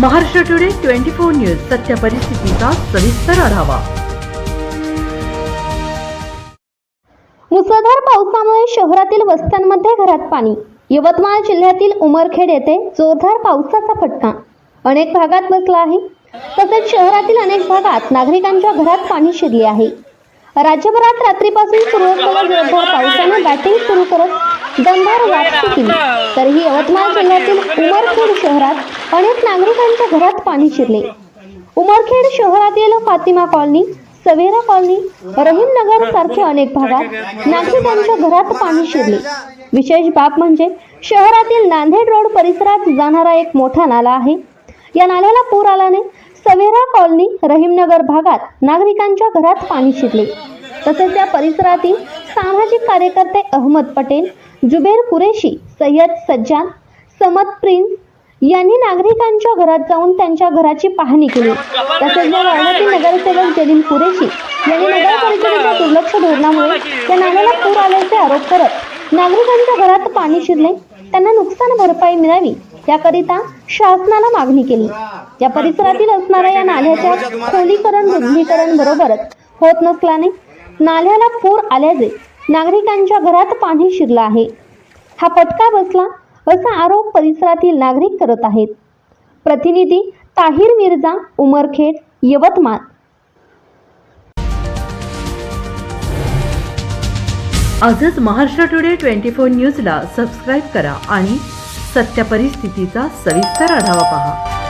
Maharashtra today twenty four news सत्य परिस्थितीचा सविस्तर आढावा. मुसळधार पावसामुळे शहरातील वस्त्यांमध्ये घरात पाणी. यवतमाळ जिल्ह्यातील उमरखेड येथे जोरदार पावसाचा फटका. अनेक भागात बसला आहे. तसेच शहरातील अनेक भागात नागरिकांच्या घरात पाणी शिरले आहे. राज्यभरात रात्रीपासून सुरू असलेल्या जोरदार पावसाने बॅटिंग सुरू करत दमदार वापसी केली तरीही यवतमाळ जिल्ह्यातील उमरखेड शहरात अनेक नागरिकांच्या घरात पाणी शिरले. उमरखेड शहरातील फातिमा कॉलनी सवेरा कॉलनी रहीमनगर सारखे अनेक भागात नागरिकांच्या घरात पाणी शिरले. विशेष बाब म्हणजे शहरातील नांदेड रोड परिसरात जाणारा एक मोठा नाला आहे. या नाल्याला पूर आल्याने सवेरा कॉलनी रहीमनगर भागात नागरिकांच्या घरात पाणी शिरले. तसेच या परिसरातील सामाजिक कार्यकर्ते अहमद पटेल जुबेर कुरेशी सय्यद सज्जान समत प्रिन्स यांनी नागरिकांच्या घरात जाऊन त्यांच्या घराची पाहणी केली. तसेच या वार्डातील नगरसेवक जलील कुरेशी यांनी नगर परिषदेच्या दुर्लक्ष धोरणामुळे त्या नाल्याला पूर आल्याचे आरोप करत नागरिकांच्या घरात पाणी शिरले. त्यांना नुकसान भरपाई मिळावी याकरिता शासनाला मागणी केली. या परिसरातील असणाऱ्या या नाल्याच्या खोलीकरण रुंदीकरण बरोबरच होत नसल्याने नाल्याला पूर आल्याचे नागरिकांच्या घरात पाणी शिरलं आहे. हा फटका बसला असा आरोप परिसरातील नागरिक करत आहेत. प्रतिनिधी ताहिर मिर्झा उमरखेड यवतमाळ. आजच महाराष्ट्र टुडे ट्वेंटी फोर न्यूजला सबस्क्राईब करा आणि सत्य परिस्थितीचा सविस्तर आढावा पहा.